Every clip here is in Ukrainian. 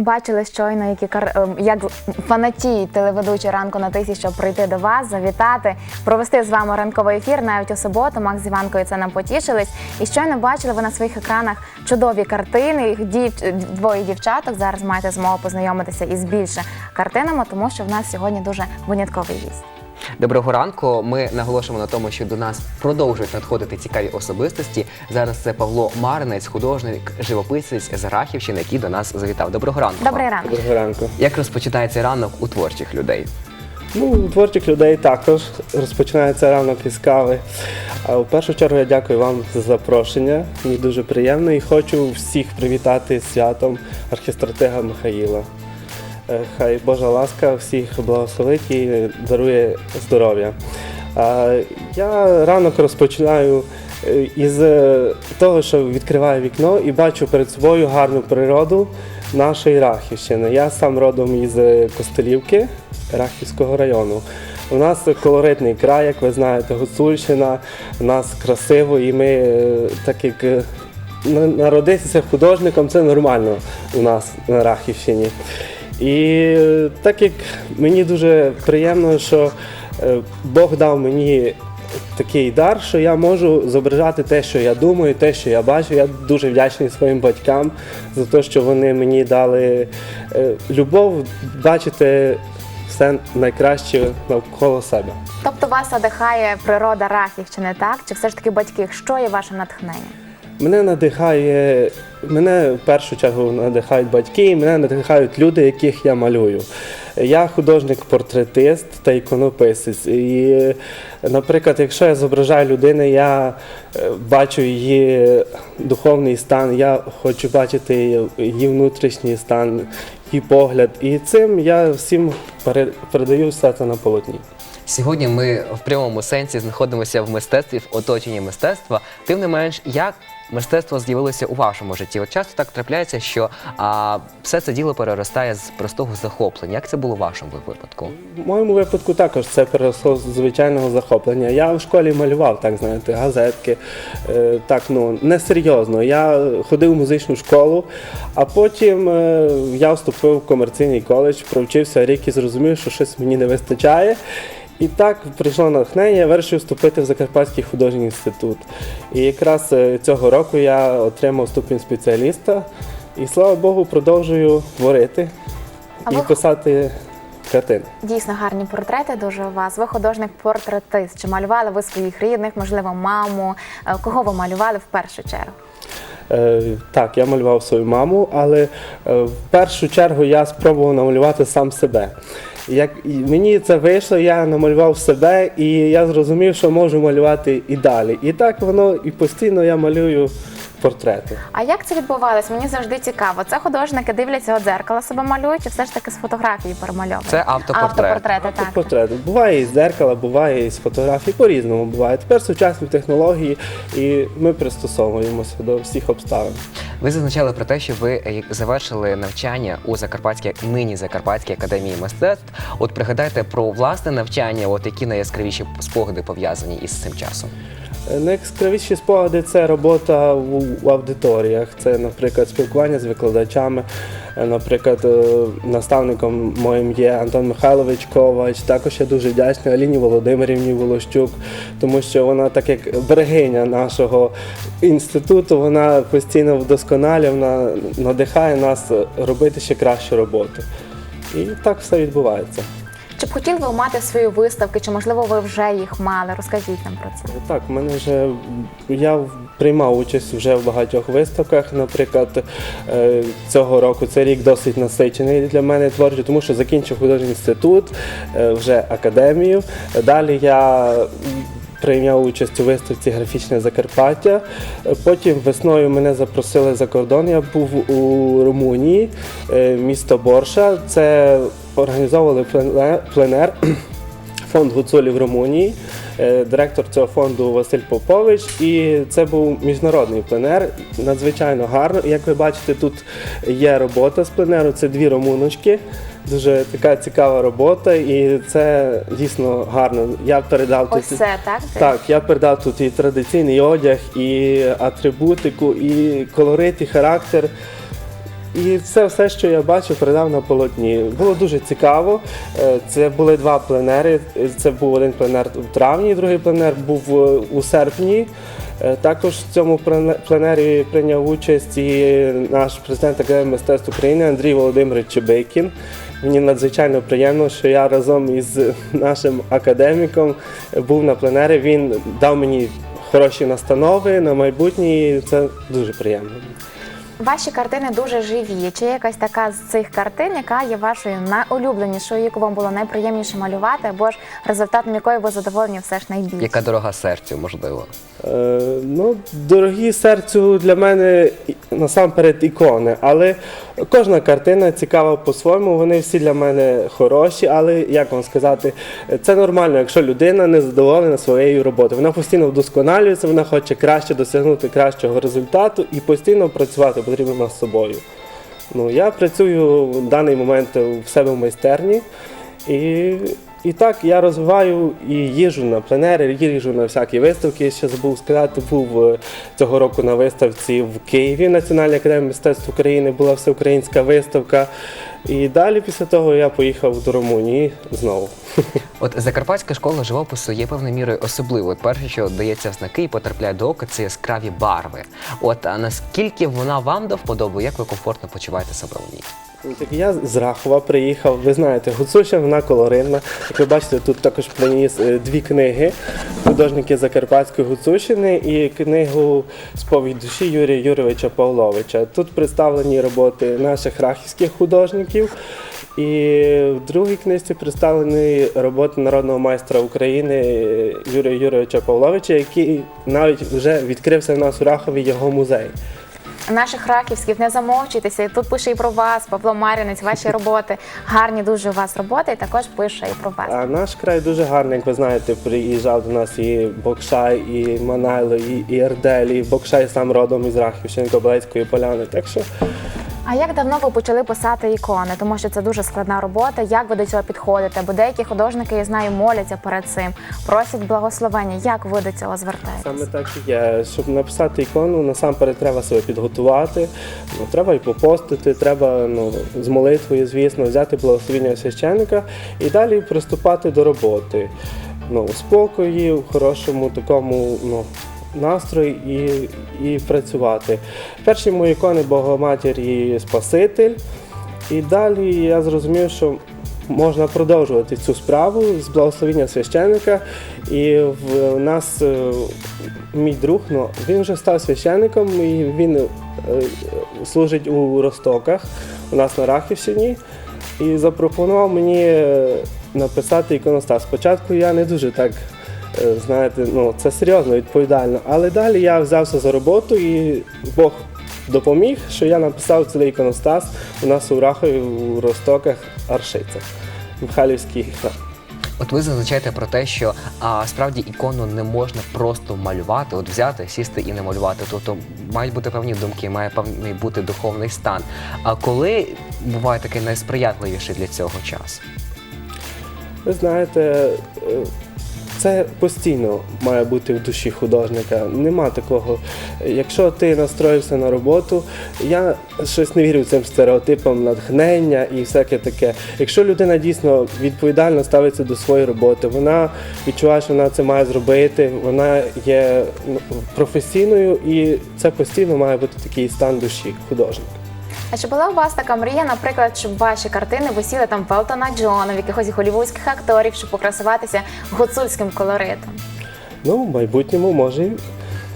Бачили щойно, які кар... ем, як фанатії телеведучі ранку на тисі, щоб прийти до вас, завітати, провести з вами ранковий ефір навіть у суботу. Макс з Іванкою це нам потішились. І щойно бачили ви на своїх екранах чудові картини. Дів... двоє дівчаток. Зараз маєте змогу познайомитися із більше картинами, тому що в нас сьогодні дуже винятковий гість. Доброго ранку. Ми наголошуємо на тому, що до нас продовжують надходити цікаві особистості. Зараз це Павло Маринець, художник, живописець з Рахівщини, який до нас завітав. Доброго ранку. Добрий вам. ранок. Доброго ранку. Як розпочинається ранок у творчих людей? Ну, у творчих людей також розпочинається ранок із кави. А в першу чергу я дякую вам за запрошення. Мені дуже приємно і хочу всіх привітати з святом архістратига Михаїла. Е, Хай Божа ласка всіх благословить і дарує здоров'я. Я ранок розпочинаю е, із е, того, що відкриваю вікно і бачу перед собою гарну природу нашої Рахівщини. Я сам родом із Костелівки Рахівського району. У нас колоритний край, як ви знаєте, Гуцульщина, у нас красиво, і ми, так як народитися художником, це нормально у нас на Рахівщині. І так як мені дуже приємно, що е, Бог дав мені такий дар, що я можу зображати те, що я думаю, те, що я бачу. Я дуже вдячний своїм батькам за те, що вони мені дали е, любов бачити все найкраще навколо себе. Тобто вас надихає природа Рахівщини, так? Чи все ж таки батьки? Що є ваше натхнення? Мене надихає, мене в першу чергу надихають батьки, мене надихають люди, яких я малюю. Я художник-портретист та іконописець. І, наприклад, якщо я зображаю людину, я е, бачу її духовний стан, я хочу бачити її внутрішній стан, її погляд. І цим я всім пере- передаю все це на полотні. Сьогодні ми в прямому сенсі знаходимося в мистецтві, в оточенні мистецтва. Тим не менш, як мистецтво з'явилося у вашому житті? От часто так трапляється, що а, все це діло переростає з простого захоплення. Як це було в вашому випадку? В моєму випадку також це переросло з звичайного захоплення. Я в школі малював, так знаєте, газетки. Е, так, ну несерйозно. Я ходив в музичну школу, а потім е, я вступив в комерційний коледж, провчився рік і зрозумів, що щось мені не вистачає. І так прийшло натхнення, я вирішив вступити в Закарпатський художній інститут. І якраз е, цього року я отримав ступінь спеціаліста і слава Богу, продовжую творити А і ви- писати картини. Дійсно гарні портрети дуже у вас. Ви художник-портретист. Чи малювали ви своїх рідних, можливо, маму? Е, Кого ви малювали в першу чергу? Е, так, я малював свою маму, але в першу чергу я спробував намалювати сам себе. Як мені це вийшло, я намалював себе і я зрозумів, що можу малювати і далі. І так воно і постійно я малюю портрети. А як це відбувалось? Мені завжди цікаво. Це художники дивляться у дзеркало, себе малюють, чи все ж таки з фотографії перемальовують? Це автопортрет. Автопортрети, так. Портрети. Буває і з дзеркала, буває і з фотографій, по-різному буває. Тепер сучасні технології, і ми пристосовуємося до всіх обставин. Ви зазначали про те, що ви е, завершили навчання у Закарпатській нині Закарпатській академії мистецтв. От пригадайте про власне навчання, от які найяскравіші спогади пов'язані із цим часом. Найяскравіші спогади це робота в, в аудиторіях. Це, наприклад, спілкування з викладачами. Е, Наприклад, е, наставником моїм є Антон Михайлович Ковач. Також я дуже вдячний Аліні Володимирівні Волощук, тому що вона, так як берегиня нашого інституту, вона постійно вдосконалює, вона надихає нас робити ще кращу роботу. І так все відбувається. Чи б хотіли ви мати свої виставки, чи можливо ви вже їх мали? Розкажіть нам про це. Так, в мене вже я приймав участь вже в багатьох виставках. Наприклад, е, цього року цей рік досить насичений для мене творчо, тому що закінчив художній інститут, е, вже академію. Далі я прийняв участь у виставці Графічне Закарпаття. Потім весною мене запросили за кордон. Я був у Румунії, е, місто Борша. Це організовували пленер фонд Гуцулів Румунії, е, директор цього фонду Василь Попович. І це був міжнародний пленер. Надзвичайно гарно. Як ви бачите, тут є робота з пленеру. Це дві румуночки. Дуже така цікава робота, і це дійсно гарно. Я передав Ось тут. це, так? Так, я передав тут і традиційний одяг, і атрибутику, і колорит, і характер. І це все, що я бачив, передав на полотні. Було дуже цікаво. Е, Це були два пленери. Це був один пленер в травні, другий пленер був е, у серпні. Е, Також в цьому плене- пленері прийняв участь і наш президент Академії мистецтв України Андрій Володимирович Чебейкін. Мені надзвичайно приємно, що я разом із нашим академіком був на пленері. Він дав мені хороші настанови на майбутнє, і це дуже приємно. Ваші картини дуже живі. Чи є якась така з цих картин, яка є вашою найулюбленішою, яку вам було найприємніше малювати, або ж результатом якої ви задоволені все ж найбільше? Яка дорога серцю, можливо. Е, ну, дорогі серцю для мене насамперед ікони, але кожна картина цікава по-своєму. Вони всі для мене хороші, але як вам сказати, це нормально, якщо людина не задоволена своєю роботою. Вона постійно вдосконалюється, вона хоче краще досягнути кращого результату і постійно працювати потрібно над собою. Ну, я працюю в даний момент в себе в майстерні. І, і так я розвиваю і їжу на пленери, їжу на всякі виставки. Я Ще забув сказати, був е, цього року на виставці в Києві Національній академії мистецтв України, була всеукраїнська виставка. І далі після того я поїхав до Румунії знову. От Закарпатська школа живопису є певною мірою особливою. Перше, що дається в знаки і потрапляє до ока, це яскраві барви. От а наскільки вона вам до вподоби, як ви комфортно почуваєте себе у ній? Ну, Так я з Рахова приїхав. Ви знаєте, Гуцульщина вона колоритна. Як ви бачите, тут також приніс е, дві книги художники Закарпатської Гуцульщини і книгу Сповідь душі Юрія Юрійовича Павловича. Тут представлені роботи наших рахівських художників. І в другій книжці представлені роботи народного майстра України Юрія Юрійовича Павловича, який навіть вже відкрився в нас у Рахові його музей. Наших раківських не замовчуйтеся. І Тут пише і про вас, Павло Мар'янець, ваші роботи. Гарні дуже у вас роботи, і також пише і про вас. А наш край дуже гарний, як ви знаєте, приїжджав до нас і Бокшай, і Манайло, і, Ердель, і Бокшай сам родом із Рахівщини, Коблецької поляни. Так що А як давно ви почали писати ікони? Тому що це дуже складна робота. Як ви до цього підходите? Бо деякі художники, я знаю, моляться перед цим, просять благословення. Як ви до цього звертаєтесь? саме так і є. Щоб написати ікону, насамперед треба себе підготувати. Ну, треба і попостити, треба ну, з молитвою, звісно, взяти благословення священника і далі приступати до роботи. Ну, у спокої, в хорошому такому ну, настрої і, і працювати. Перші мої ікони Богоматір і Спаситель. І далі я зрозумів, що можна продовжувати цю справу з благословення священника. І в нас е, мій друг, ну, він вже став священником і він е, служить у Ростоках у нас на Рахівщині. І запропонував мені е, написати іконостас. Спочатку я не дуже так. Е, Знаєте, ну це серйозно, відповідально. Але далі я взявся за роботу і Бог допоміг, що я написав цілий іконостас у нас у Рахові у Ростоках Аршиця, Михайлівський храм. От ви зазначаєте про те, що а, справді ікону не можна просто малювати, от взяти, сісти і не малювати. Тобто мають бути певні думки, має певний бути духовний стан. А коли буває такий найсприятливіший для цього час? Ви знаєте, е, це постійно має бути в душі художника. Нема такого. Якщо ти настроївся на роботу, я щось не вірю цим стереотипам натхнення і всяке таке. Якщо людина дійсно відповідально ставиться до своєї роботи, вона відчуває, що вона це має зробити, вона є професійною і це постійно має бути такий стан душі художника. А чи була у вас така мрія, наприклад, щоб ваші картини висіли там в Елтона Джона, в якихось голівудських акторів, щоб покрасуватися гуцульським колоритом? Ну, в майбутньому може і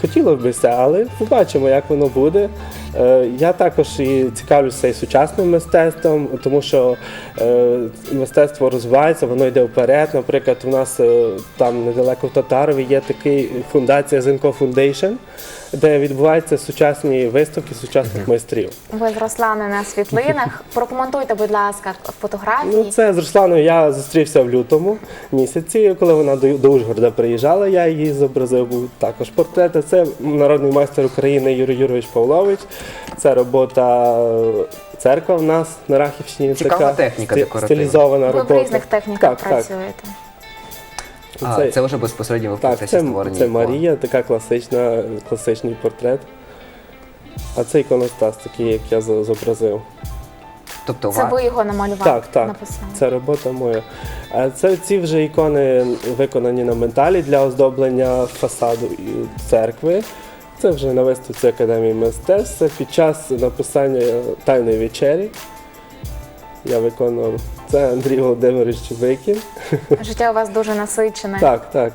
хотілося б це, але побачимо, як воно буде. Е, Я також і цікавлюся і сучасним мистецтвом, тому що е, мистецтво розвивається, воно йде вперед. Наприклад, у нас е, там недалеко в Татарові є така фундація Зенко Foundation, де відбуваються сучасні виставки сучасних майстрів. Ви з Русланою на світлинах. Прокоментуйте, будь ласка, фотографії. Ну, це з Русланою я зустрівся в лютому місяці, коли вона до, до Ужгорода приїжджала, я її зобразив. Був також портрети. Це народний майстер України Юрій Юрійович Павлович. Це робота е, церква в нас на Рахівщині. Цікава така техніка стилізована Ви в різних техніках так, так. Працюєте. А, Це- це вже безпосередньо в Так, процесі це, створення. це ікон. Марія, така класична, класичний портрет. А це іконостас такий, як я зобразив. Тобто, Це ва- ви його намалювали? Так, так. Написали. Це робота моя. А Це ці вже ікони виконані на металі для оздоблення фасаду і церкви. Це вже на виставці Академії мистецтв. Це під час написання тайної вечері. Я виконував. Це Андрій Володимирович Чубикін. Життя у вас дуже насичене. Так, так.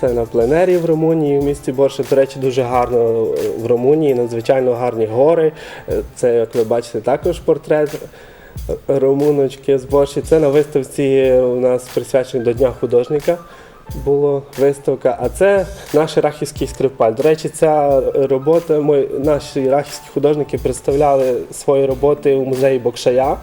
Це на пленері в Румунії, в місті Борше. До речі, дуже гарно е, в Румунії, надзвичайно гарні гори. Е, Це, як ви бачите, також портрет е, румуночки з Борші. Це на виставці у нас присвячений до Дня художника. Була виставка, а це наш рахівський скрипаль. До речі, ця робота, ми, наші рахівські художники представляли свої роботи у музеї Бокшая.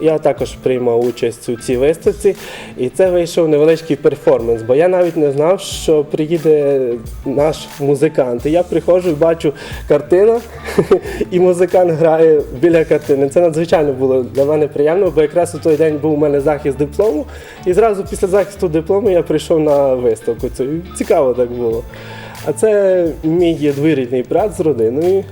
Я також приймав участь у цій виставці, і це вийшов невеличкий перформанс, бо я навіть не знав, що приїде наш музикант. І я приходжу бачу картину, і музикант грає біля картини. Це надзвичайно було для мене приємно, бо якраз у той день був у мене захист диплому, і зразу після захисту диплому я прийшов на виставку. Це цікаво так було. А це мій двоюрідний брат з родиною.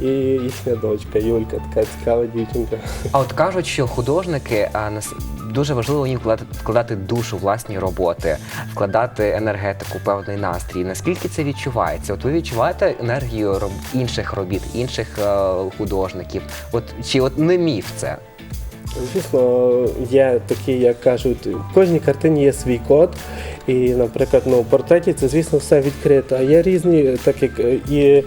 І їхня дочка Юлька, така цікава дівчинка. А от кажуть, що художники а, нас дуже важливо їм вкладати, вкладати душу власні роботи, вкладати енергетику, певний настрій. Наскільки це відчувається? От ви відчуваєте енергію роб... інших робіт, інших е, художників? От чи от не міф це? Звісно, є такі, як кажуть, в кожній картині є свій код. І, наприклад, ну, в портреті це, звісно, все відкрито. А є різні, так як е, і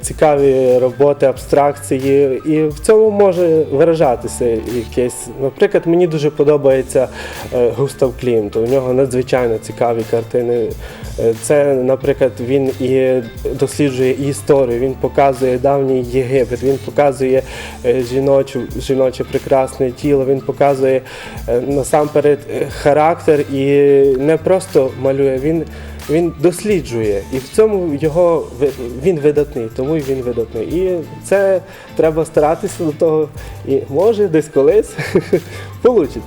цікаві роботи, абстракції, і в цьому може виражатися якесь. Наприклад, мені дуже подобається е, Густав Клімт. У нього надзвичайно цікаві картини. Е, Це, наприклад, він і досліджує історію, він показує давній Єгипет, він показує е, жіночу, жіноче прекрасне тіло, він показує е, насамперед е, характер і не просто малює, він, він досліджує. І в цьому його він видатний, тому і він видатний. І це треба старатися до того. І може десь колись вийде.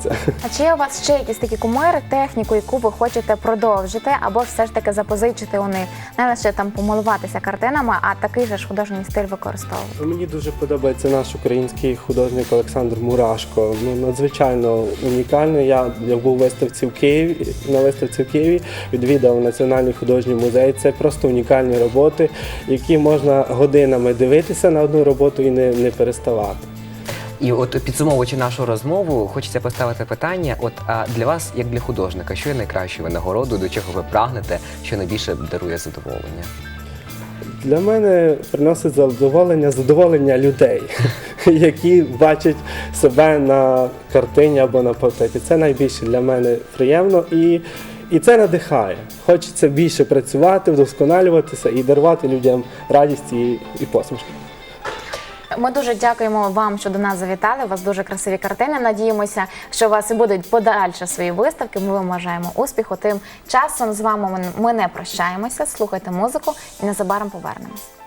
А чи є у вас ще якісь такі кумири, техніку, яку ви хочете продовжити, або все ж таки запозичити у них? Не лише там помилуватися картинами, а такий же ж художній стиль використовувати. Мені дуже подобається наш український художник Олександр Мурашко. Ну надзвичайно унікальний. Я, я був виставці в Києві на виставці в Києві, відвідав Національний художній музей. Це просто унікальні роботи, які можна годинами дивитися на одну роботу і не, не переставати. І от підсумовуючи нашу розмову, хочеться поставити питання: от а для вас, як для художника, що є найкращою винагородою, до чого ви прагнете, що найбільше дарує задоволення? Для мене приносить задоволення задоволення людей, які бачать себе на картині або на портреті. Це найбільше для мене приємно і, і це надихає. Хочеться більше працювати, вдосконалюватися і дарувати людям радість і, і посмішки. Ми дуже дякуємо вам, що до нас завітали. У вас дуже красиві картини. Надіємося, що у вас і будуть подальше свої виставки. Ми вам бажаємо успіху. Тим часом з вами ми- ми не прощаємося. Слухайте музику і незабаром повернемось.